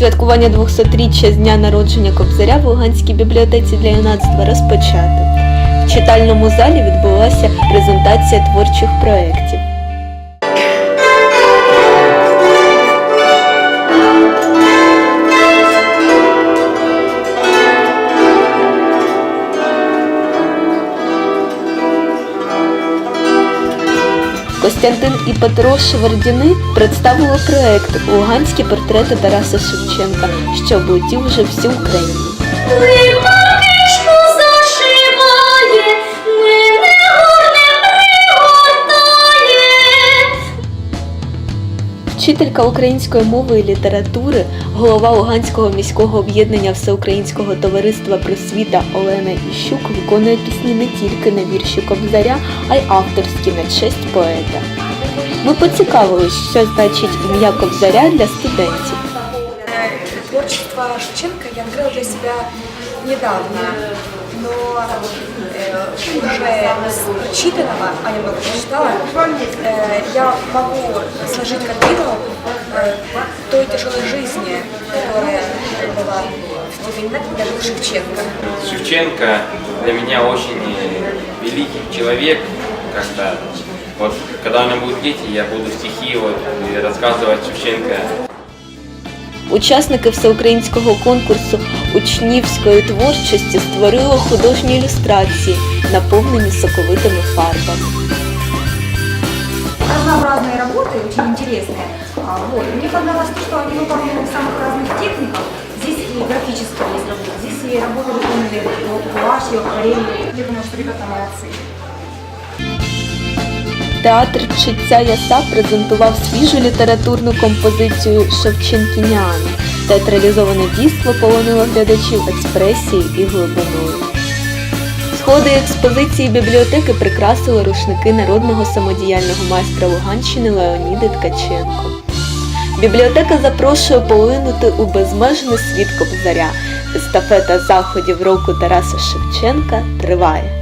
Святкування 200-річчя з дня народження Кобзаря в Луганській бібліотеці для юнацтва розпочато. В читальному залі відбулася презентація творчих проєктів. Костянтин і Петро Шевердіни представили проект Луганські портрети Тараса Шевченка, що облетів вже всю Україну. Вчителька української мови і літератури, голова Луганського міського об'єднання Всеукраїнського товариства просвіта Олена Іщук виконує пісні не тільки на вірші Кобзаря, а й авторські на честь поета. Ми поцікавились, що значить ім'я Кобзаря для студентів. Творчество Шевченко я открыла для себя недавно, но э, уже прочитанного, а я много прочитала, э, я могу сложить картину э, той тяжелой жизни, которая была в времена, когда был Шевченко. Шевченко для меня очень великий человек, когда вот когда у меня будут дети, я буду стихи вот и рассказывать Шевченко. Учасники всеукраїнського конкурсу учнівської творчості створили художні ілюстрації, наповнені соковитими фарбами. разнообразные работы, очень интересные. А, Вот. Мне понравилось то, что они выполнены в самых разных техниках. Здесь и графические есть работы, здесь и работы выполнены вот, гуашью, акварелью. Я думаю, что ребята молодцы. Театр чиття яса презентував свіжу літературну композицію Шевченкіняна. Театралізоване дійство полонило глядачів експресією і глибиною. Сходи експозиції бібліотеки прикрасили рушники народного самодіяльного майстра Луганщини Леоніди Ткаченко. Бібліотека запрошує полинути у безмежний світ Кобзаря. Естафета заходів року Тараса Шевченка триває.